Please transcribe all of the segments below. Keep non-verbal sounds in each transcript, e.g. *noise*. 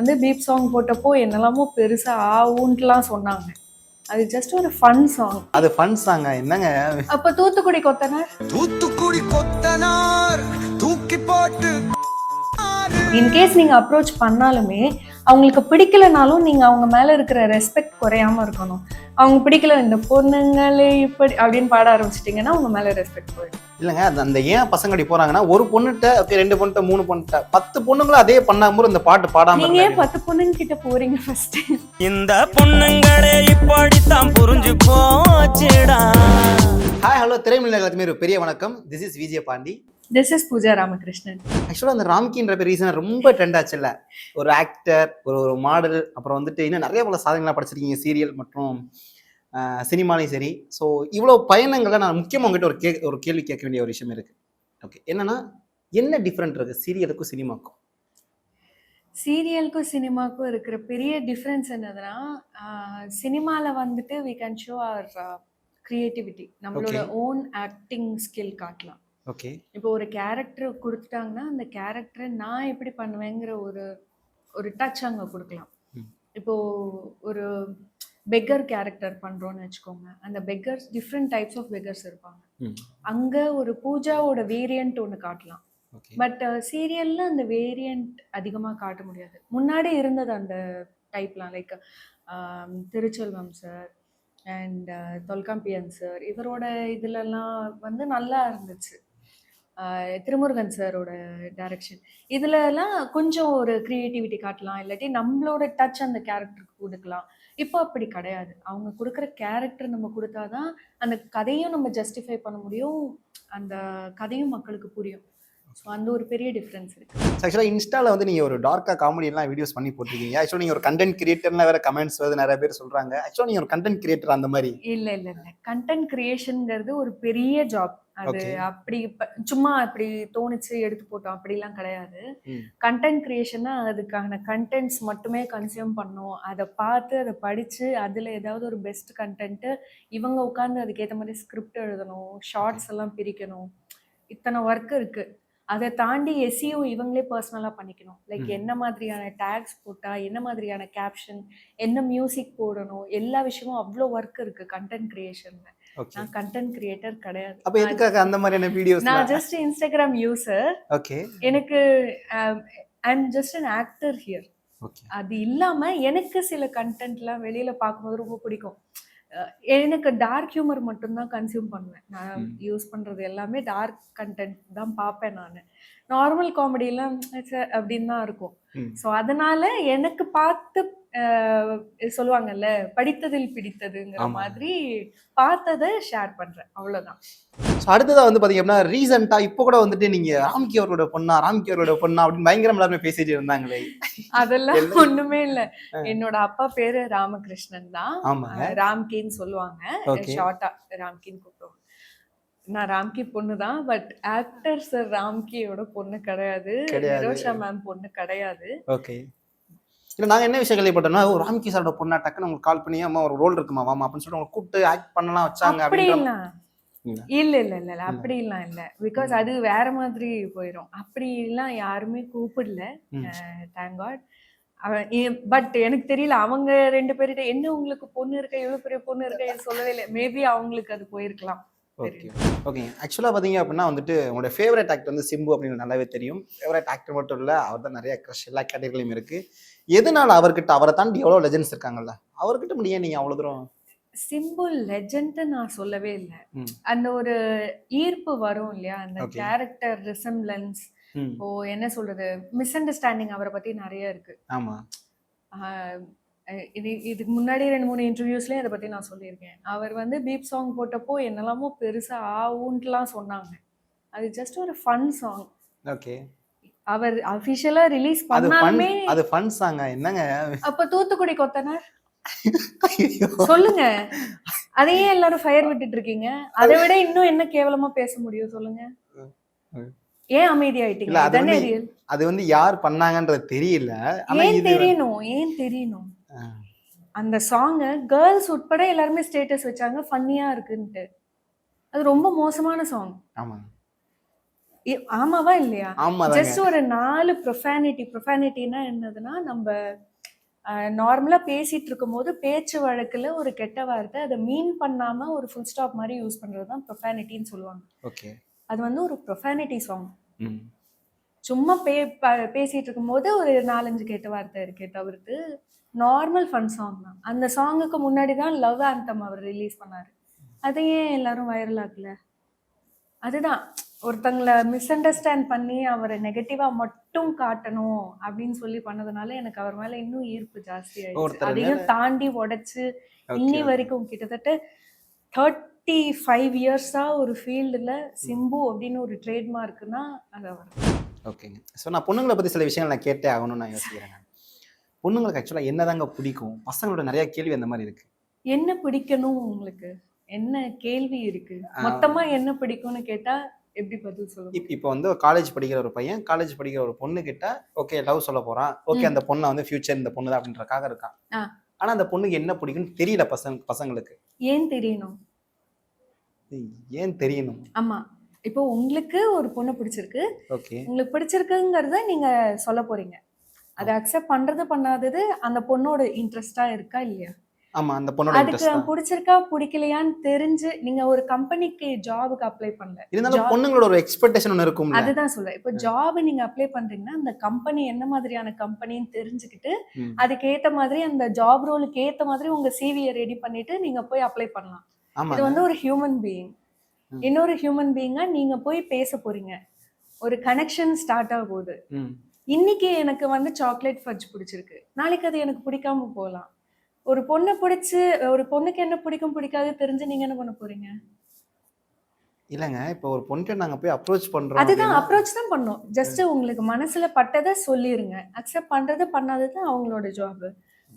வந்து beep song போட்டப்போ என்னெல்லாமோ பெருசா ஆவுன்ட்டுலாம் சொன்னாங்க. அது ஜஸ்ட் ஒரு ஃபன் சாங் அது ஃபன் சாங்க என்னங்க? அப்ப தூத்துக்குடி கொத்தனார்? தூத்துக்குடி கொத்தனார் தூக்கி போட்டு இன்கேஸ் நீங்க அப்ரோச் பண்ணாலுமே அவங்களுக்கு பிடிக்கலனாலும் நீங்க அவங்க மேல இருக்கிற ரெஸ்பெக்ட் குறையாம இருக்கணும். அவங்க பிடிக்கல இந்த பொண்ணுங்களே இப்படி அப்படின்னு பாட ஆரம்பிச்சிட்டிங்கன்னா உங்க மேல ரெஸ்பெக்ட் போயிடும். இல்லைங்க அது அந்த ஏன் பசங்க அப்படி போறாங்கன்னா ஒரு பொண்ணுகிட்ட ஓகே ரெண்டு பொண்ணுகிட்ட மூணு பொண்ணுகிட்ட பத்து பொண்ணுங்களும் அதே பண்ணாம இந்த பாட்டு பாடாம நீங்க ஏன். பத்து பொண்ணுங்க கிட்ட போறீங்க ஃபர்ஸ்ட் இந்த பொண்ணுங்களே இப்படித்தான் புரிஞ்சு போச்சுடா. ஹாய் ஹலோ திரைமொழி எல்லாத்துமே ஒரு பெரிய வணக்கம். This is Vijaya Pandi this is Pooja Ramakrishnan ஆக்சுவலாக அந்த ராம்கின்ற பேர் ரீசன் ரொம்ப ட்ரெண்ட் ஆச்சுல்ல. ஒரு ஆக்டர் ஒரு ஒரு மாடல் அப்புறம் வந்துட்டு இன்னும் நிறைய பல சாதனைகள்லாம் படிச்சிருக்கீங்க சீரியல் மற்றும் சினிமாலையும் சரி. ஸோ இவ்வளோ பயணங்களை நான் முக்கியமாக உங்ககிட்ட ஒரு கே ஒரு கேள்வி கேட்க வேண்டிய ஒரு விஷயம் இருக்கு. ஓகே என்னன்னா என்ன டிஃப்ரெண்ட் இருக்கு சீரியலுக்கும் சினிமாக்கும் சீரியலுக்கும் சினிமாக்கும் இருக்கிற பெரிய டிஃப்ரென்ஸ் என்னதுன்னா சினிமாவில் வந்துட்டு we can show our creativity நம்மளோட. ஓன் ஆக்டிங் ஸ்கில் காட்டலாம். ஓகே. இப்போ ஒரு கேரக்டர் கொடுத்துட்டாங்கன்னா அந்த கேரக்டரை நான் எப்படி பண்ணுவேங்கிற ஒரு ஒரு டச் அங்கே கொடுக்கலாம். இப்போ ஒரு பெக்கர் கேரக்டர் பண்றோம்னு வச்சுக்கோங்க. அந்த beggars different types of beggars இருப்பாங்க. அங்க ஒரு பூஜாவோட வேரியன்ட் ஒன்று காட்டலாம். பட் சீரியல்ல அந்த வேரியன்ட் அதிகமாக காட்ட முடியாது. முன்னாடி இருந்தது அந்த டைப்லாம் like Thiruchelvam sir and Tholkappiyan sir இவரோட இதுலலாம் வந்து நல்லா இருந்துச்சு. திருமுருகன் சாரோட டைரக்ஷன் இதுலலாம் கொஞ்சம் ஒரு க்ரியேட்டிவிட்டி காட்டலாம் இல்லாட்டி நம்மளோட டச் அந்த கேரக்டருக்கு கொடுக்கலாம். இப்போ அப்படி கிடையாது. அவங்க கொடுக்குற கேரக்டர் நம்ம கொடுத்தாதான் அந்த கதையும் நம்ம ஜஸ்டிஃபை பண்ண முடியும் அந்த கதையும் மக்களுக்கு புரியும். ஸோ அந்த ஒரு பெரிய டிஃப்ரென்ஸ் இருக்கு. ஆக்சுவலாக இன்ஸ்டாவில் வந்து நீங்கள் ஒரு டார்க்காக காமெடியெல்லாம் வீடியோஸ் பண்ணி போட்டிருக்கீங்க. ஆக்சுவலாக நீங்கள் ஒரு கண்டென்ட் கிரியேட்டர்லாம் வேற கமெண்ட்ஸ் வருது நிறைய பேர் சொல்கிறாங்க ஆக்சுவலாக நீங்கள் ஒரு கண்டென்ட் கிரியேட்டர் அந்த மாதிரி. இல்ல இல்ல இல்ல. கண்டென்ட் கிரியேஷன்ங்கிறது ஒரு பெரிய ஜாப் அது. அப்படி சும்மா அப்படி தோணுச்சு எடுத்து போட்டோம். அப்படிலாம் கிடையாது. கண்டென்ட் கிரியேஷன்னா அதுக்கான கண்டென்ட்ஸ் மட்டுமே கன்சியூம் பண்ணணும் அதை பார்த்து அதை படிச்சு அதுல ஏதாவது ஒரு பெஸ்ட் கண்டென்ட் இவங்க உட்காந்து அதுக்கேற்ற மாதிரி ஸ்கிரிப்ட் எழுதணும் ஷார்ட்ஸ் எல்லாம் பிரிக்கணும். இத்தனை ஒர்க் இருக்கு. அதை தாண்டி எஸ்சியும் இவங்களே பர்சனலாக பண்ணிக்கணும். லைக். என்ன மாதிரியான டேக்ஸ் போட்டா என்ன மாதிரியான கேப்ஷன் என்ன மியூசிக் போடணும் எல்லா விஷயமும் அவ்வளோ ஒர்க் இருக்கு கண்டென்ட் கிரியேஷன்ல நான் கண்டென்ட் கிரியேட்டர் கிடையாது. அப்போ எதுக்காக அந்த மாதிரியான வீடியோஸ் நான் ஜஸ்ட் இன்ஸ்டாகிராம் யூசர் ஓகே எனக்கு I'm just an actor here அது இல்லாம எனக்கு சில கண்டென்ட்லாம் வெளியில பார்க்கும்போது ரொம்ப பிடிக்கும். எனக்கு டார்க் ஹியூமர் மட்டும்தான் கன்சியூம் பண்ணுவேன் நான். யூஸ் பண்றது எல்லாமே டார்க் கண்டென்ட் தான் பார்ப்பேன் நான் நார்மல் காமெடியெல்லாம் அப்படின்னு தான் இருக்கும். ஸோ அதனால எனக்கு பார்த்து சொல்லுவாங்கல்ல படித்ததில் பிடித்ததுங்கிற. மாதிரி பார்த்ததை ஷேர் பண்றேன் அவ்வளவுதான் ஸோ அடுத்ததாக வந்து பார்த்தீங்க அப்படின்னா ரீசெண்டாக இப்போ கூட வந்துட்டு நீங்கள் ராம்கி அவரோட பொண்ணா ராம்கி அவரோட பொண்ணா அப்படின்னு பயங்கரம் எல்லாருமே பேசிட்டு இருந்தாங்களே. அதெல்லாம் ஒண்ணுமே இல்ல. என்னோட அப்பா பேரு ராமகிருஷ்ணன் தான். ராம்கின்னு சொல்லுவாங்க. ஷார்ட்டா ராம்கின்னு கூப்பிடுவாங்க. நான் ராம்கி பொண்ணு தான் பட் ஆக்டர் சார் ராம்கியோட பொண்ணு கிடையாது. நிரோஷா மேம் பொண்ணு கிடையாது. ஓகே. இல்லை நாங்கள் என்ன விஷயம் கேள்விப்பட்டோம்னா ஓ ராம்கி சாரோட பொண்ணா டக்குன்னு உங்களுக்கு கால் பண்ணி அம்மா ஒரு ரோல் இருக்குமா வாமா அப்படின்னு சொல்லிட்டு உங்களை கூப்பிட்டு ஆக்ட் பண்ணலாம் வச்சாங்க அப்படி அப்படின்ற இல்ல. இல்ல. இல்ல இல்ல இல்ல. இல்ல. பிகாஸ் அது வேற மாதிரி போயிடும் அப்படி எல்லாம் யாருமே கூப்பிடல. தேங்க் காட் பட் எனக்கு தெரியல. அவங்க ரெண்டு பேர்கிட்ட என்ன உங்களுக்கு பொண்ணு இருக்க? எவ்வளவு பெரிய பொண்ணு இருக்க? சொல்லவே இல்லை. மேபி அவங்களுக்கு அது போயிருக்கலாம். ஓகே ஓகே ஆக்சுவலாக பார்த்தீங்க அப்படின்னா வந்துட்டு உங்களோட ஃபேவரட் ஆக்டர் வந்து சிம்பு அப்படின்னு நல்லாவே தெரியும். ஃபேவரட் ஆக்டர் மட்டும் இல்லை அவர் தான் நிறைய க்ரஷ் எல்லா கேட்டகரியிலும் இருக்கு. எதனால அவர்கிட்ட அவரை தாண்டி எவ்வளோ லெஜெண்ட்ஸ் இருக்காங்கல்ல? அவர்கிட்ட முடியும் நீங்கள் அவ்வளோ தூரம் சிம்பிள் லெஜண்ட் நான் சொல்லவே இல்லை. அந்த ஒரு ஈர்ப்பு வரும் இல்லையா? அந்த. கேரக்டர் ம். இப்போ என்ன சொல்றது? மிஸ் அண்டர்ஸ்டாண்டிங் அவரை பத்தி நிறைய இருக்கு. அஹ் இது இதுக்கு முன்னாடி ரெண்டு மூணு இன்டர்வியூஸ்லயும் அதை பத்தி நான் சொல்லியிருக்கேன். அவர் வந்து பீப் சாங் போட்டப்போ என்னெல்லாமோ பெருசா ஆவுன்ட்டுலாம் சொன்னாங்க. அது ஜஸ்ட் ஒரு ஃபன் சாங் ஓகே. அவர் அபிஷியலா ரிலீஸ் பண்ணாலுமே அது ஃபன் சாங்க என்னங்க? அப்ப தூத்துக்குடி கொத்தனார்? சொல்லுங்க. அதையே எல்லாரும் ஃபயர் விட்டுட்டு இருக்கீங்க. அதை விட இன்னும் என்ன கேவலமா பேச முடியும் சொல்லுங்க. ஏன் அமைதியாயிட்டீங்க அது. அது வந்து யார் பண்ணாங்கன்றது தெரியல. ஏன் தெரியணும்? ஏன் தெரியணும். அந்த சாங்க கேர்ள்ஸ் உட்பட எல்லாருமே ஸ்டேட்டஸ் வச்சாங்க. ஃபன்னியா இருக்குன்ட்டு. அது ரொம்ப மோசமான சாங் ஆமா. ஆமாவா இல்லையா? ஜஸ்ட் ஒரு நாலு ப்ரொஃபானிட்டி ப்ரொஃபானிட்டினா என்னதுன்னா நம்ம நார்மலா பேசிட்டு இருக்கும்போது பேச்சு வழக்குல ஒரு கெட்ட வார்த்தை அதை மீன் பண்ணாம ஒரு ஃபுல் ஸ்டாப் மாதிரி யூஸ் பண்றது தான் ப்ரொஃபானிட்டின்னு சொல்லுவாங்க. ஓகே அது வந்து ஒரு ப்ரொஃபானிட்டி சாங் ம். சும்மா பே ப- பேசிட்டு இருக்கும்போது ஒரு நாலஞ்சு கெட்ட வார்த்தை இருக்கே தவிர்த்து நார்மல் ஃபன் சாங் தான். அந்த சாங்குக்கு முன்னாடி தான் லவ் ஆந்தம் அவர் ரிலீஸ் பண்ணாரு. அதை ஏன் எல்லாரும் வைரல் ஆகல அதுதான். ஒருத்தங்களை மிஸ் அண்டர்ஸ்டாண்ட் பண்ணி அவரை நெகட்டிவா மட்டும் காட்டணும் அப்படின்னு சொல்லி பண்ணதுனால எனக்கு அவர் மேல இன்னும் ஈர்ப்பு ஜாஸ்தி ஆயிடுச்சு. அதையும் தாண்டி உடைச்சு இன்னி. வரைக்கும் கிட்டத்தட்ட தேர்ட்டி ஃபைவ் இயர்ஸா ஒரு ஃபீல்டுல சிம்பு அப்படின்னு ஒரு ட்ரேட்மார்க்குன்னா அது அவர். ஓகேங்க ஸோ நான் பொண்ணுங்களை பற்றி சில விஷயங்கள் நான் கேட்டே ஆகணும்னு நான் யோசிக்கிறேன். பொண்ணுங்களுக்கு ஆக்சுவலாக என்னதாங்க பிடிக்கும்? பசங்களோட நிறைய கேள்வி அந்த மாதிரி இருக்கு. என்ன பிடிக்கணும் உங்களுக்கு? என்ன கேள்வி இருக்கு? மொத்தமா என்ன பிடிக்கும்னு கேட்டா எப்படி பதில் இப் இப்போ வந்து காலேஜ் படிக்கிற ஒரு பையன் காலேஜ் படிக்கிற ஒரு பொண்ணு கிட்ட ஓகே லவ் சொல்ல போறான். ஓகே. அந்த பொண்ணை வந்து ஃபியூச்சர் இந்த பொண்ணு தான் அப்படின்றக்காக இருக்கான். ஆனா அந்த பொண்ணுக்கு என்ன பிடிக்கும்னு தெரியல பசங்க பசங்களுக்கு. ஏன் தெரியணும்? ஏன் தெரியணும்? ஆமா. இப்போ உங்களுக்கு ஒரு பொண்ணு பிடிச்சிருக்கு. ஓகே உங்களுக்கு பிடிச்சிருக்குங்கிறத நீங்க சொல்ல போறீங்க. அதை அக்செப்ட் பண்றது பண்ணாதது அந்த பொண்ணோட இன்ட்ரெஸ்டா இருக்கா இல்லையா? ஆமா அந்த பொண்ணோட அதுக்கு பிடிச்சிருக்கா பிடிக்கலையான்னு தெரிஞ்சு நீங்க ஒரு கம்பெனிக்கு ஜாபுக்கு அப்ளை பண்ணல. இருந்தாலும் பொண்ணுங்களோட ஒரு எக்ஸ்பெக்டேஷன் ஒன்று இருக்கும்ல. அதுதான் சொல்றேன். இப்போ ஜாப் நீங்க அப்ளை பண்றீங்கன்னா அந்த கம்பெனி என்ன மாதிரியான கம்பெனின்னு தெரிஞ்சுக்கிட்டு. அதுக்கு ஏத்த மாதிரி அந்த ஜாப் ரோலுக்கு ஏத்த மாதிரி உங்க சிவியை ரெடி பண்ணிட்டு நீங்க போய் அப்ளை பண்ணலாம். இது வந்து ஒரு ஹியூமன் பீயிங். இன்னொரு ஹியூமன் பீயிங்கா நீங்க போய் பேச போறீங்க. ஒரு கனெக்ஷன் ஸ்டார்ட் ஆக போகுது. ம். இன்னைக்கு எனக்கு வந்து சாக்லேட் ஃபட்ஜ் பிடிச்சிருக்கு. நாளைக்கு அது எனக்கு பிடிக்காம போகலாம். ஒரு பொண்ணை பிடிச்சு ஒரு பொண்ணுக்கு என்ன பிடிக்கும் பிடிக்காது தெரிஞ்சு நீங்க என்ன பண்ண போறீங்க? இல்லைங்க இப்போ ஒரு பொண்ணு நாங்க போய் அப்ரோச் பண்றோம் அதுதான் அப்ரோச் தான் பண்ணும். ஜஸ்ட் உங்களுக்கு மனசுல பட்டதை சொல்லிருங்க. அக்செப்ட் பண்றது பண்ணாதது அவங்களோட ஜாப்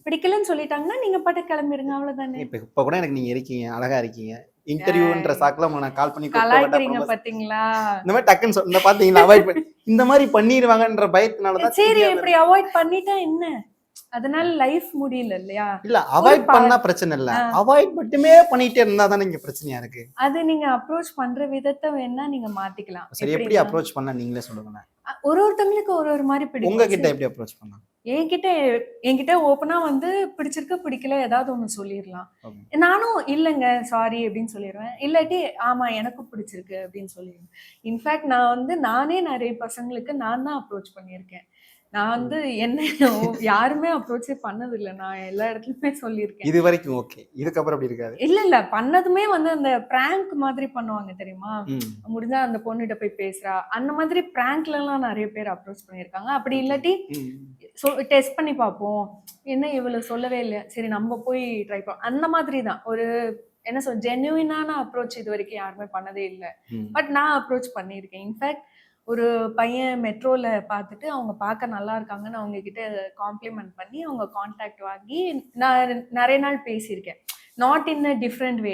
பிடிக்கலன்னு சொல்லிட்டாங்கன்னா நீங்க பாட்டு கிளம்பிடுங்க அவ்வளவுதானே? இப்ப இப்ப கூட எனக்கு நீங்க இருக்கீங்க அழகா இருக்கீங்க. இன்டர்வியூன்ற சாக்குல நான் கால் பண்ணி கலாய்க்கிறீங்க பாத்தீங்களா? இந்த மாதிரி டக்குன்னு சொல்- இந்த பாத்தீங்களா அவாய்ட் பண்ணி இந்த மாதிரி பண்ணிடுவாங்கன்ற பயத்தினாலதான் சரி தெரியாம இப்படி அவாய்ட் பண்ணிட்டா என்ன? அதனால லைஃப் முடியல இல்லையா? இல்ல அவாய்ட் பண்ணா பிரச்சனை இல்ல. அவாய்ட் மட்டுமே பண்ணிட்டே இருந்தா தானே இங்க பிரச்சனையா இருக்கு. அது நீங்க அப்ரோச் பண்ற விதத்தை வேணா நீங்க மாத்திக்கலாம். சரி எப்படி அப்ரோச் பண்ண நீங்களே சொல்லுங்க ஒரு ஒருத்தவங்களுக்கு ஒரு ஒரு மாதிரி பிடிக்கும். உங்ககிட்ட எப்படி அப்ரோச் பண்ணலாம்? என்கிட்ட என்கிட்ட ஓப்பனா வந்து பிடிச்சிருக்கு பிடிக்கல ஏதாவது ஒண்ணு சொல்லிடலாம். நானும் இல்லைங்க சாரி அப்படின்னு சொல்லிடுவேன். இல்லாட்டி ஆமா எனக்கும் பிடிச்சிருக்கு அப்படின்னு சொல்லிடுவேன். இன்ஃபேக்ட் நான் வந்து நானே நிறைய பசங்களுக்கு நான் தான் அப்ரோச் பண்ணியிருக்கேன். நான் வந்து என்ன யாருமே அப்ரோச்சே பண்ணதில்லை. நான் எல்லா இடத்துலயுமே சொல்லியிருக்கேன். இது வரைக்கும் ஓகே இதுக்கப்புறம் அப்படி இருக்காது. இல்ல இல்ல. பண்ணதுமே வந்து அந்த பிராங்க் மாதிரி பண்ணுவாங்க தெரியுமா. முடிஞ்சா அந்த பொண்ணுகிட்ட போய் பேசுறா. அந்த மாதிரி பிராங்க்ல எல்லாம் நிறைய பேர் அப்ரோச் பண்ணியிருக்காங்க. அப்படி இல்லாட்டி. டெஸ்ட் பண்ணி பார்ப்போம். என்ன இவ்வளவு சொல்லவே இல்லை. சரி நம்ம போய் ட்ரை பண்ணோம் அந்த மாதிரி தான். ஒரு என்ன சொல் ஜென்யூனான அப்ரோச் இது வரைக்கும் யாருமே பண்ணதே இல்லை. பட் நான் அப்ரோச் பண்ணியிருக்கேன். இன்ஃபேக்ட் ஒரு பையன் மெட்ரோல பார்த்துட்டு அவங்க பார்க்க நல்லா இருக்காங்கன்னு அவங்க கிட்ட காம்ப்ளிமெண்ட் பண்ணி அவங்க காண்டாக்ட் வாங்கி நான் நிறைய நாள் பேசியிருக்கேன். Not in a different way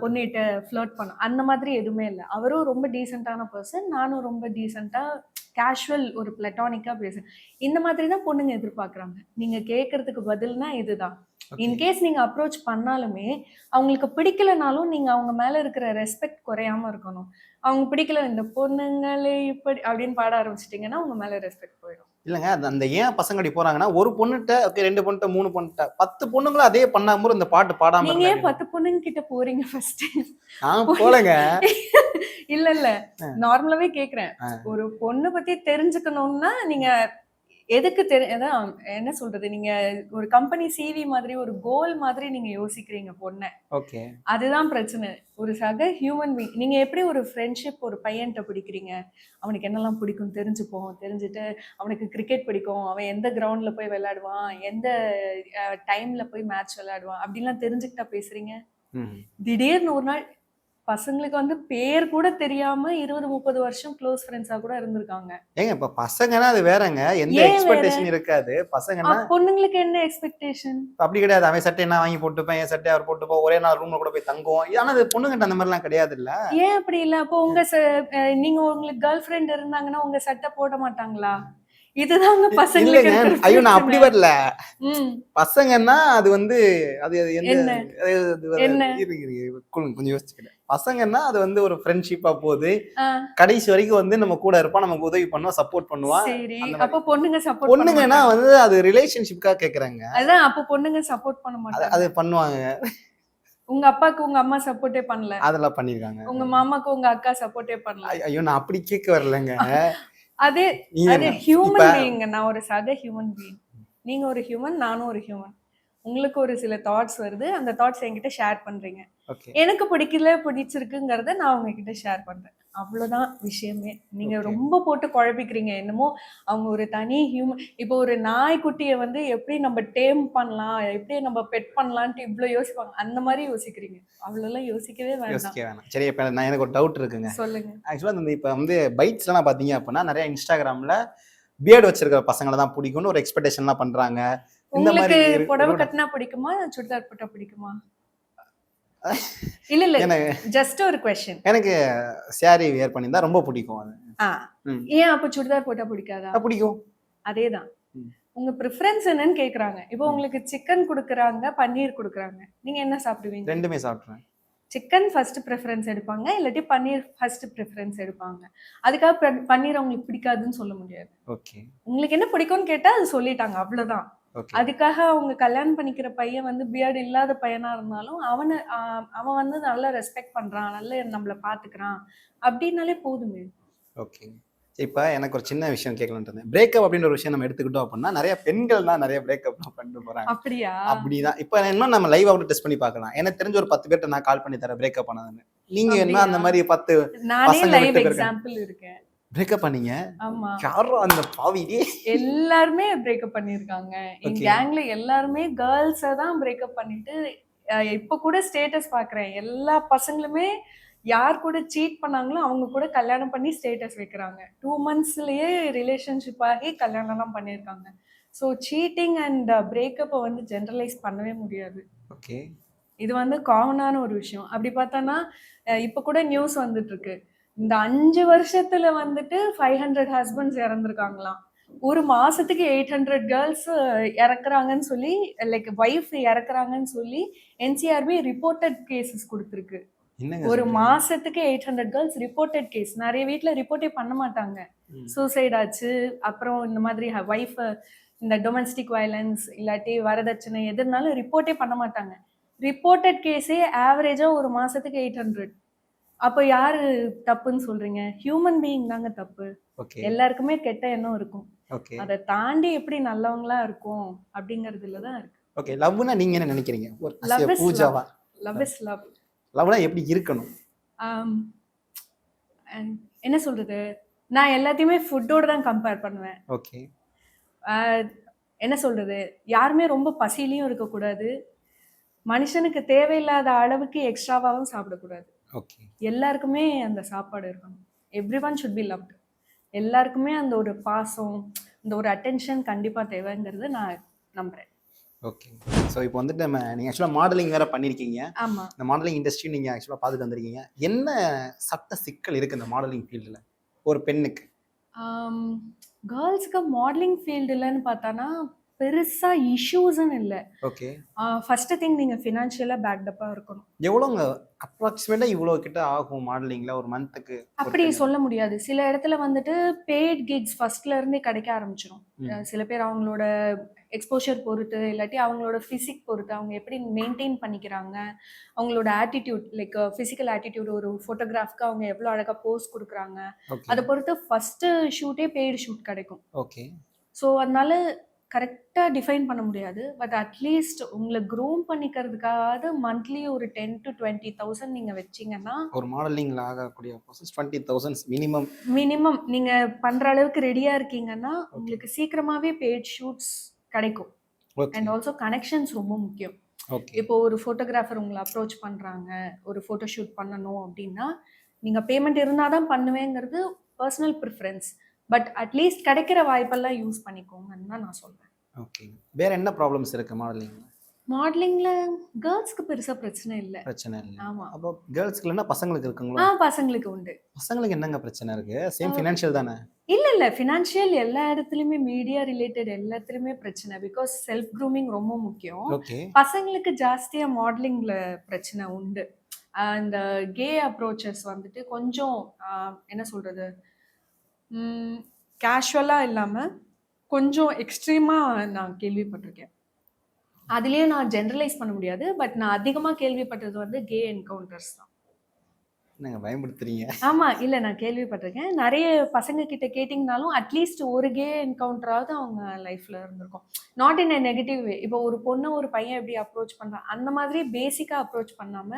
பொண்ணிட்ட flirt பண்ண அந்த மாதிரி எதுவுமே இல்லை. அவரும் ரொம்ப டீசெண்டான பர்சன் நானும் ரொம்ப டீசெண்டாக கேஷுவல் ஒரு பிளட்டானிக்காக பேசுறேன். இந்த மாதிரி தான் பொண்ணுங்க எதிர்பார்க்குறாங்க. நீங்கள் கேட்கறதுக்கு பதில்னா இதுதான். இன்கேஸ் நீங்கள் அப்ரோச் பண்ணாலுமே அவங்களுக்கு பிடிக்கலனாலும் நீங்கள் அவங்க மேலே இருக்கிற ரெஸ்பெக்ட் குறையாம இருக்கணும். அவங்க பிடிக்கல இந்த பொண்ணுங்களே இப்படி அப்படின்னு பாட ஆரம்பிச்சிட்டிங்கன்னா உங்க மேலே ரெஸ்பெக்ட் போயிடும். இல்லைங்க அந்த ஏன் பசங்க அப்படி போறாங்கன்னா ஒரு பொண்ணுகிட்ட ஓகே ரெண்டு பொண்ணுகிட்ட மூணு பொண்ணுகிட்ட பத்து பொண்ணுங்களும் அதே பண்ணாம இந்த பாட்டு பாடாம நீங்க ஏன். பத்து பொண்ணுங்க கிட்ட போறீங்க ஃபர்ஸ்ட் நான் போலங்க. இல்ல இல்ல. நார்மலாவே கேக்குறேன். ஒரு பொண்ணு பத்தி தெரிஞ்சுக்கணும்னா நீங்க எதுக்கு தெரி அதான் என்ன சொல்றது? நீங்க ஒரு கம்பெனி சிவி மாதிரி ஒரு கோல் மாதிரி நீங்க யோசிக்கிறீங்க பொண்ணை. ஓகே. அதுதான் பிரச்சனை. ஒரு சக ஹியூமன் பீங் நீங்க எப்படி ஒரு ஃப்ரெண்ட்ஷிப் ஒரு பையன்கிட்ட பிடிக்கிறீங்க? அவனுக்கு என்னெல்லாம் பிடிக்கும் தெரிஞ்சுப்போம். தெரிஞ்சுட்டு அவனுக்கு கிரிக்கெட் பிடிக்கும். அவன் எந்த கிரவுண்ட்ல போய் விளையாடுவான்? எந்த டைம்ல போய் மேட்ச் விளையாடுவான்? அப்படிலாம் தெரிஞ்சுக்கிட்டா பேசுறீங்க. திடீர்னு ஒரு நாள் பசங்களுக்கு வந்து பேர் கூட தெரியாம இருபது முப்பது வருஷம் க்ளோஸ் ஃப்ரெண்ட்ஸா கூட இருந்திருக்காங்க. ஏங்க இப்ப பசங்கன்னா அது வேறங்க. எந்த? எக்ஸ்பெக்டேஷன் இருக்காது. பசங்கன்னா பொண்ணுங்களுக்கு என்ன எக்ஸ்பெக்டேஷன் அப்படி கிடையாது. அவன் சட்டை என்ன வாங்கி போட்டுப்பேன் என் சட்டை அவர் போட்டுப்போம். ஒரே நாள் ரூம்ல கூட போய் தங்குவோம். ஆனா அது பொண்ணுங்கிட்ட அந்த மாதிரிலாம் கிடையாது இல்ல ஏன் அப்படி இல்ல? அப்போ உங்க நீங்க உங்களுக்கு கேர்ள் ஃப்ரெண்ட் இருந்தாங்கன்னா உங்க சட்டை போட மாட்டாங்களா? இதுதாங்க இருக்கிற ஐயோ நான் அப்படி. வரல. பசங்கன்னா அது வந்து அது என்ன? கொஞ்சம் யோசிச்சுக்கிறேன் பசங்கன்னா அது வந்து ஒரு ஃப்ரெண்ட்ஷிப்பா போகுது. கடைசி வரைக்கும் வந்து நம்ம கூட இருப்பான் நமக்கு உதவி பண்ணுவான் சப்போர்ட் பண்ணுவான். அப்ப பொண்ணுங்க சப்போர்ட் பொண்ணுங்கன்னா வந்து அது ரிலேஷன்ஷிப்காக கேக்குறாங்க. அதான் அப்ப பொண்ணுங்க சப்போர்ட் பண்ண மாட்டாங்க. அது பண்ணுவாங்க. உங்க அப்பாக்கு உங்க அம்மா சப்போர்ட்டே பண்ணல. அதெல்லாம் பண்ணிருக்காங்க. உங்க மாமாக்கு உங்க அக்கா சப்போர்ட்டே பண்ணல. ஐயோ நான் அப்படி கேட்க வரலங்க. *laughs* அதே அது? ஹியூமன் பீயிங் நான் ஒரு சக ஹியூமன் பீயிங் நீங்க ஒரு ஹியூமன் நானும் ஒரு ஹியூமன் உங்களுக்கு ஒரு சில தாட்ஸ் வருது அந்த தாட்ஸ் என்கிட்ட ஷேர் பண்றீங்க. எனக்கு பிடிக்கல பிடிச்சிருக்குங்கிறத நான் உங்ககிட்ட ஷேர் பண்றேன். அவ்வளவுதான் விஷயமே. நீங்க Okay. ரொம்ப போட்டு குழப்பிக்கிறீங்க என்னமோ அவங்க ஒரு தனி ஹியூமன் இப்போ ஒரு நாய்க்குட்டியை வந்து எப்படி நம்ம டேம் பண்ணலாம் எப்படி நம்ம பெட் பண்ணலான்ட்டு இவ்வளவு யோசிப்பாங்க. அந்த மாதிரி யோசிக்கிறீங்க. அவ்வளோலாம் யோசிக்கவே வேண்டாம். சரி இப்ப நான் எனக்கு ஒரு டவுட் இருக்குங்க. சொல்லுங்க. ஆக்சுவலா இந்த இப்ப வந்து பைட்ஸ்லாம் பாத்தீங்க அப்படின்னா நிறைய இன்ஸ்டாகிராம்ல பியர்டு வச்சிருக்கிற பசங்களை தான் பிடிக்கும்னு ஒரு எக்ஸ்பெக்டேஷன்லாம் பண்றாங்க. இந்த உங்களுக்கு புடவை கட்டினா பிடிக்குமா? சுடிதார் போட்டா பிடிக்குமா? *laughs* இல்ல இல்ல. ஜஸ்ட் ஒரு கொஸ்டின் எனக்கு சாரி வேர் பண்ணியிருந்தா ரொம்ப பிடிக்கும் அது. ஏன் அப்ப சுடிதார் போட்டா பிடிக்காதா? பிடிக்கும். அதேதான். உங்க ப்ரிஃபரன்ஸ் என்னன்னு கேக்குறாங்க. இப்போ உங்களுக்கு சிக்கன் கொடுக்குறாங்க பன்னீர் கொடுக்குறாங்க. நீங்க என்ன சாப்பிடுவீங்க? ரெண்டுமே சாப்பிட்றேன் சிக்கன் ஃபர்ஸ்ட் ப்ரிஃபரன்ஸ் எடுப்பாங்க இல்லாட்டி பன்னீர் ஃபர்ஸ்ட் ப்ரிஃபரன்ஸ் எடுப்பாங்க. அதுக்காக பன்னீர் அவங்களுக்கு பிடிக்காதுன்னு சொல்ல முடியாது. ஓகே. உங்களுக்கு என்ன பிடிக்கும்னு கேட்டா அது சொல்லிட்டாங்க அவ்வளவுதான். அதுக்காக அவங்க கல்யாணம் பண்ணிக்கிற பையன் வந்து பியர்டு இல்லாத பையனா இருந்தாலும் அவனை அவன் வந்து நல்லா ரெஸ்பெக்ட் பண்றான் நல்ல நம்மள பாத்துக்கிறான். அப்படின்னாலே போதுமே. ஓகே இப்போ எனக்கு ஒரு சின்ன விஷயம் கேட்கலான்ட்டு இருந்தேன். பிரேக்கப் அப்படின்ற ஒரு விஷயம் நம்ம எடுத்துக்கிட்டோம் அப்படின்னா நிறைய பெண்கள் தான் நிறைய பிரேக்கப் பண்ணிட்டு போறாங்க. அப்படியா? அப்படிதான். இப்போ என்ன நம்ம லைவ் அவுட் டெஸ்ட் பண்ணி பார்க்கலாம். எனக்கு தெரிஞ்ச ஒரு பத்து பேர்ட்ட நான் கால் பண்ணி தரேன் பிரேக்கப் பண்ணதுன்னு நீங்க என்ன? அந்த மாதிரி பத்து நானே லைவ். எக்ஸாம்பிள் இருக்கேன். பிரேக்கப் பண்ணீங்க. ஆமா. யாரோ அந்த பாவிலே எல்லாருமே பிரேக்கப் பண்ணிருக்காங்க. என். கேங்ல எல்லாருமே கேர்ள்ஸ தான் பிரேக்கப் பண்ணிட்டு இப்ப கூட ஸ்டேட்டஸ் பாக்குறேன். எல்லா பசங்களுமே யார் கூட சீட் பண்ணாங்களோ அவங்க கூட கல்யாணம் பண்ணி ஸ்டேட்டஸ் வைக்கிறாங்க. டூ மந்த்ஸ்லயே ரிலேஷன்ஷிப் ஆகி கல்யாணம்லாம் பண்ணியிருக்காங்க ஸோ சீட்டிங் அண்ட் பிரேக்கப்பை வந்து ஜென்ரலைஸ் பண்ணவே முடியாது. ஓகே இது வந்து காமனான ஒரு விஷயம். அப்படி பார்த்தோன்னா இப்ப கூட நியூஸ் வந்துட்டு இருக்கு. இந்த அஞ்சு வருஷத்துல வந்துட்டு ஃபைவ் ஹண்ட்ரட் ஹஸ்பண்ட்ஸ் இறந்துருக்காங்களாம். ஒரு மாசத்துக்கு எயிட் ஹண்ட்ரட் கேர்ள்ஸ் இறக்குறாங்கன்னு சொல்லி லைக் ஒய்ஃப் இறக்குறாங்கன்னு சொல்லி என்சிஆர்பி ரிப்போர்ட்டட் கேசஸ் கொடுத்துருக்கு. ஒரு? மாசத்துக்கு eight hundred girls reported case நிறைய வீட்ல ரிப்போர்ட்டே பண்ண மாட்டாங்க. சூசைட் ஆச்சு. அப்புறம் இந்த மாதிரி ஒய்ஃப் இந்த டொமஸ்டிக் வயலன்ஸ் இல்லாட்டி வரதட்சணை எதுனாலும் ரிப்போர்ட்டே பண்ண மாட்டாங்க. ரிப்போர்ட்டட் கேஸே ஆவரேஜா ஒரு மாசத்துக்கு எயிட் ஹண்ட்ரட் அப்போ யாரு தப்புன்னு சொல்றீங்க? ஹியூமன் பீயிங் தாங்க தப்பு. எல்லாருக்குமே கெட்ட எண்ணம் இருக்கும். அதை தாண்டி எப்படி நல்லவங்களா இருக்கும் அப்படிங்கறதுல தான் இருக்கு. ஓகே லவ்னா நீங்க என்ன நினைக்கிறீங்க? is பூஜாவா? லவ் இஸ் லவ் லவ்னா எப்படி இருக்கணும்? And என்ன சொல்றது? நான் எல்லாத்தையுமே ஃபுட்டோட தான் கம்பேர் பண்ணுவேன். ஓகே என்ன சொல்றது? யாருமே ரொம்ப பசியிலையும் இருக்கக்கூடாது. மனுஷனுக்கு தேவையில்லாத அளவுக்கு எக்ஸ்ட்ராவாகவும் சாப்பிடக்கூடாது. ஓகே. எல்லாருக்குமே அந்த சாப்பாடு இருக்கணும். Everyone should be loved எல்லாருக்குமே அந்த ஒரு பாசம் அந்த ஒரு அட்டென்ஷன் கண்டிப்பா தேவைங்கிறது நான் நம்புறேன். ஓகே. ஸோ இப்போ வந்துட்டு நம்ம நீங்கள் ஆக்சுவலாக மாடலிங் வேற பண்ணியிருக்கீங்க ஆமா. இந்த மாடலிங் இண்டஸ்ட்ரி நீங்கள் ஆக்சுவலாக பார்த்துட்டு வந்திருக்கீங்க. என்ன சட்ட சிக்கல் இருக்குது இந்த மாடலிங் ஃபீல்டில் ஒரு பெண்ணுக்கு. கேர்ள்ஸுக்கு மாடலிங் ஃபீல்டுலன்னு பார்த்தானா பெருசா இஷ்யூஸ்ன்னு இல்லை. ஓகே ஃபர்ஸ்ட் திங் நீங்க ஃபினான்ஷியலாக பேக்டப்பாக இருக்கணும். எவ்வளோங்க அப்ராக்சிமேட்டாக இவ்வளோ கிட்ட ஆகும் மாடலிங்கில் ஒரு மந்த்துக்கு அப்படி சொல்ல முடியாது. சில இடத்துல வந்துட்டு பெய்ட் கிக்ஸ் ஃபர்ஸ்ட்ல இருந்தே கிடைக்க ஆரம்பிச்சிடும். சில பேர் அவங்களோட எக்ஸ்போஷர் பொறுத்து இல்லாட்டி அவங்களோட ஃபிசிக் பொறுத்து அவங்க எப்படி மெயின்டைன் பண்ணிக்கிறாங்க அவங்களோட ஆட்டிடியூட் லைக் ஃபிசிக்கல் ஆட்டிடியூட் ஒரு ஃபோட்டோகிராஃப்க்கு அவங்க எவ்வளோ அழகாக போஸ் கொடுக்குறாங்க. அதை பொறுத்து ஃபர்ஸ்ட் ஷூட்டே பெய்டு ஷூட் கிடைக்கும். ஓகே ஸோ அதனால கரெக்டாக டிஃபைன் பண்ண முடியாது. பட் அட்லீஸ்ட் உங்களை க்ரூம் பண்ணிக்கிறதுக்காவது மந்த்லி ஒரு டென் டு டுவெண்ட்டி தௌசண்ட் நீங்கள் வச்சீங்கன்னா ஒரு மாடலிங்கில் ஆகக்கூடிய process twenty thousands minimum minimum நீங்கள் பண்ணுற அளவுக்கு ரெடியாக இருக்கீங்கன்னா உங்களுக்கு சீக்கிரமாகவே பெய்ட் ஷூட்ஸ் கிடைக்கும். அண்ட் ஆல்சோ கனெக்ஷன்ஸ் ரொம்ப முக்கியம். இப்போ ஒரு ஃபோட்டோகிராஃபர் உங்களை அப்ரோச் பண்ணுறாங்க ஒரு ஃபோட்டோ ஷூட் பண்ணணும் அப்படின்னா நீங்கள் பேமெண்ட் இருந்தால் தான் பண்ணுவேங்கிறது personal preference but at least கிடைக்கிற வாய்ப்பெல்லாம் யூஸ் பண்ணிக்கோங்கன்னு தான் நான் சொல்வேன் ஓகே வேற என்ன ப்ராப்ளம்ஸ் இருக்குது மாடலிங்கில் மாடலிங்ல கேர்ள்ஸ்க்கு பெருசா பிரச்சனை இல்லை. பிரச்சனை இல்லை. ஆமா. அப்போ கேர்ள்ஸ்க்கு இல்லைன்னா பசங்களுக்கு ஆ இருக்குங்களா பசங்களுக்கு உண்டு. பசங்களுக்கு என்னங்க பிரச்சனை இருக்கு? சேம் ஃபினான்ஷியல் தானே? இல்ல இல்ல. ஃபினான்ஷியல் எல்லா இடத்துலயுமே மீடியா ரிலேட்டட் எல்லாத்துலயுமே பிரச்சனை. பிகாஸ் செல்ஃப் க்ரூமிங் ரொம்ப முக்கியம். பசங்களுக்கு ஜாஸ்தியா மாடலிங்ல பிரச்சனை உண்டு. அந்த கே அப்ரோச்சஸ் வந்துட்டு கொஞ்சம் என்ன சொல்றது? கேஷுவலா இல்லாம கொஞ்சம் எக்ஸ்ட்ரீமா நான் கேள்விப்பட்டிருக்கேன். அதுலயே நான் ஜென்ரலைஸ் பண்ண முடியாது பட் நான் அதிகமா கேள்விப்பட்டது வந்து கே என்கவுண்டர்ஸ் தான். என்னங்க பயன்படுத்துறீங்க ஆமா இல்ல நான் கேள்விப்பட்டிருக்கேன். நிறைய பசங்க கிட்ட கேட்டிங்கனாலும் அட்லீஸ்ட் ஒரு கே என்கவுண்டராவது அவங்க லைஃப்ல இருந்திருக்கும். Not in a negative way இப்போ ஒரு பொண்ணை ஒரு பையன் எப்படி அப்ரோச் பண்றான்? அந்த மாதிரி பேசிக்கா அப்ரோச் பண்ணாம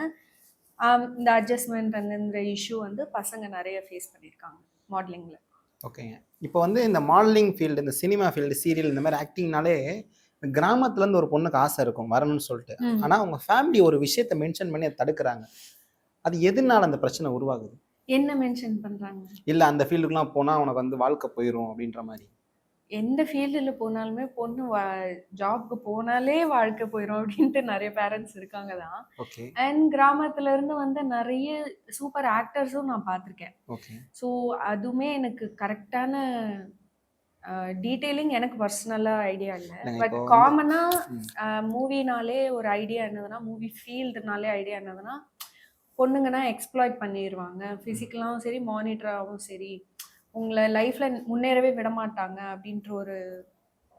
ஆம், இந்த அட்ஜஸ்ட்மெண்ட் அந்த இந்த இஷ்யூ வந்து பசங்க நிறைய ஃபேஸ் பண்ணியிருக்காங்க மாடலிங்ல ஓகேங்க. இப்போ வந்து இந்த மாடலிங் ஃபீல்டு இந்த சினிமா ஃபீல்டு சீரியல் இந்த மாதிரி ஆக்டிங்னாலே கிராமத்துல இருந்து ஒரு பொண்ணுக்கு ஆசை இருக்கும் வரணும்னு சொல்லிட்டு. ஆனா அவங்க ஃபேமிலி ஒரு விஷயத்த மென்ஷன் பண்ணி அதை தடுக்கிறாங்க. அது எதனால அந்த பிரச்சனை உருவாகுது? என்ன மென்ஷன் பண்றாங்க? இல்ல அந்த ஃபீல்டுக்குலாம் போனா உனக்கு வந்து வாழ்க்கை போயிடும் அப்படின்ற மாதிரி. எந்த ஃபீல்டில் போனாலுமே பொண்ணு ஜாப்க்கு போனாலே வாழ்க்கை போயிடும் அப்படின்ட்டு நிறைய பேரண்ட்ஸ் இருக்காங்க தான். அண்ட் கிராமத்துல இருந்து வந்த நிறைய சூப்பர் ஆக்டர்ஸும் நான் பார்த்துருக்கேன். ஸோ அதுவுமே எனக்கு கரெக்டான டீட்டெயிலிங் எனக்கு பர்சனலாக ஐடியா இல்லை. பட் காமனாக மூவினாலே ஒரு ஐடியா என்னதுன்னா மூவி ஃபீல்டுனாலே ஐடியா என்னதுன்னா பொண்ணுங்கன்னா எக்ஸ்ப்ளாய்ட் பண்ணிடுவாங்க ஃபிசிக்கலாகவும் சரி மானிட்டராகவும் சரி. உங்களை லைஃப்பில் முன்னேறவே விட மாட்டாங்க அப்படின்ற ஒரு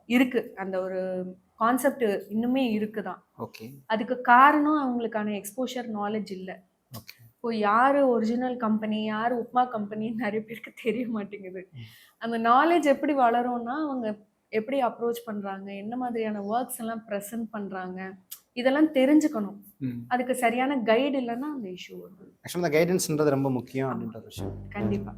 இருக்கு. அந்த ஒரு கான்செப்ட் இன்னுமே இருக்குதான். ஓகே அதுக்கு காரணம் அவங்களுக்கான எக்ஸ்போஷர் நாலேஜ் இல்லை. இப்போ யார் ஒரிஜினல் கம்பெனி யார் உப்மா கம்பெனி நிறைய பேருக்கு தெரிய மாட்டேங்குது. அந்த நாலேஜ் எப்படி வளரும்னா அவங்க எப்படி அப்ரோச் பண்ணுறாங்க என்ன மாதிரியான ஒர்க்ஸ் எல்லாம் ப்ரெசென்ட் பண்ணுறாங்க இதெல்லாம் தெரிஞ்சுக்கணும். அதுக்கு சரியான கைடு இல்லைன்னா அந்த இஷ்யூ வரும் ஆக்சுவலாக இந்த கைடன்ஸ்ன்றது ரொம்ப முக்கியம் அப்படின்ற விஷயம். கண்டிப்பாக